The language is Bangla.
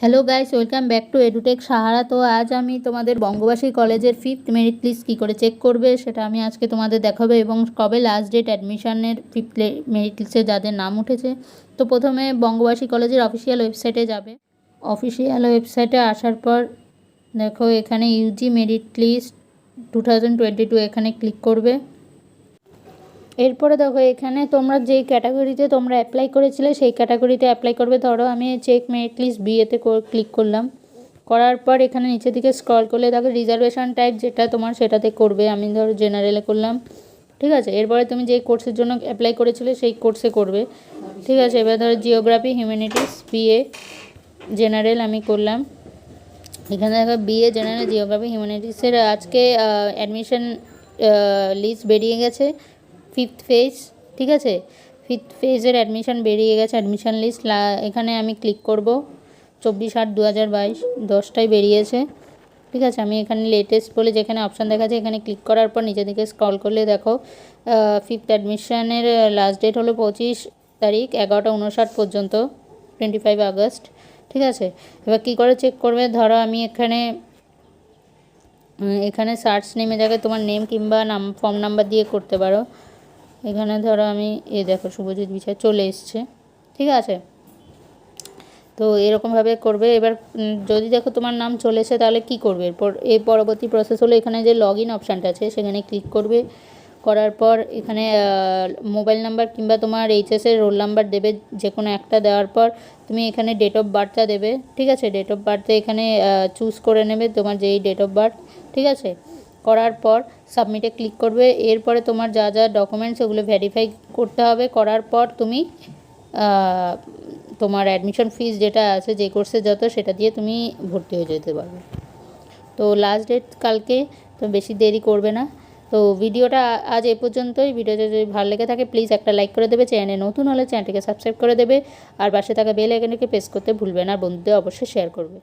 Hello guys welcome back to Edutech Sahara তো আজ আমি তোমাদের বঙ্গবাসী কলেজের ফিফথ মেরিট লিস্ট কী করে চেক করবে, সেটা আমি আজকে তোমাদের দেখাবো এবং কবে লাস্ট ডেট অ্যাডমিশনের ফিফথ মেরিট লিস্টে যাদের নাম উঠেছে। তো প্রথমে বঙ্গবাসী কলেজের অফিসিয়াল ওয়েবসাইটে যাবে। অফিসিয়াল ওয়েবসাইটে আসার পর দেখো এখানে UG merit list two thousand twenty two এখানে ক্লিক করবে। এরপরে দেখো এখানে তোমরা যেই ক্যাটাগরিতে তোমরা অ্যাপ্লাই করেছিলে, সেই ক্যাটাগরিতে অ্যাপ্লাই করবে। ধরো আমি চেক মেরিট লিস্ট বিয়েতে ক্লিক করলাম। করার পর এখানে নিচের দিকে স্ক্রল করলে দেখো রিজার্ভেশন টাইপ যেটা তোমার সেটাতে করবে। আমি ধরো জেনারেলে করলাম। ঠিক আছে? এরপরে তুমি যেই কোর্সের জন্য অ্যাপ্লাই করেছিলে, সেই কোর্সে করবে। ঠিক আছে? এবার ধরো জিওগ্রাফি হিউম্যানিটিস বিএ জেনারেল আমি করলাম। এখানে দেখো বিএ জেনারেল জিওগ্রাফি হিউম্যানিটিসের আজকে অ্যাডমিশন লিস্ট বেরিয়ে গেছে। ফিফথ ফেজ ঠিক আছে? ফিফথ ফেজের অ্যাডমিশান বেরিয়ে গেছে অ্যাডমিশন লিস্ট এখানে আমি ক্লিক করব। চব্বিশ আট দু হাজার বাইশ, দশটায় বেরিয়েছে। ঠিক আছে, আমি এখানে লেটেস্ট বলে যেখানে অপশান দেখা যায় এখানে ক্লিক করার পর নিচে দিকে স্ক্রল করলে দেখো ফিফথ অ্যাডমিশানের লাস্ট ডেট হলো পঁচিশ তারিখ, এগারোটা উনষাট পর্যন্ত টোয়েন্টি ফাইভ আগস্ট। ঠিক আছে? এবার কী করে চেক করবে? ধরো আমি এখানে এখানে সার্চ নেমে জায়গায় তোমার নেম কিংবা নাম ফর্ম নাম্বার দিয়ে করতে পারো। এখানে ধরো আমি এ দেখো শুভজিৎ বিচার চলে এসছে, ঠিক আছে? তো এরকমভাবে করবে। এবার যদি দেখো তোমার নাম চলেছে তাহলে কি করবে? এরপর এই পরবর্তী প্রসেস হলো এখানে যে লগ ইন অপশানটা আছে, সেখানে ক্লিক করবে। করার পর এখানে মোবাইল নাম্বার কিংবা তোমার এইচএসের রোল নাম্বার দেবে যে কোনো একটা। দেওয়ার পর তুমি এখানে ডেট অফ বার্থটা দেবে, ঠিক আছে? ডেট অফ বার্থে এখানে চুজ করে নেবে তোমার যেই ডেট অফ বার্থ ঠিক আছে? করার পর সাবমিটে ক্লিক করবে। এরপরে তোমার যা যা ডকুমেন্টস ওগুলো ভেরিফাই করতে হবে। করার পর তুমি তোমার অ্যাডমিশন ফিস যেটা আছে, যে কোর্সে যত, সেটা দিয়ে তুমি ভর্তি হয়ে যেতে পারবে। তো লাস্ট ডেট কালকে, তো বেশি দেরি করবে না। তো ভিডিওটা আজ এ পর্যন্তই। ভিডিওটা যদি ভালো লেগে থাকে প্লিজ একটা লাইক করে দেবে। চ্যানেলে নতুন হলে চ্যানেলটিকে সাবস্ক্রাইব করে দেবে। আর পাশে থাকা বেল আইকনটিকে প্রেস করতে ভুলবে না। বন্ধুদের অবশ্যই শেয়ার করবে।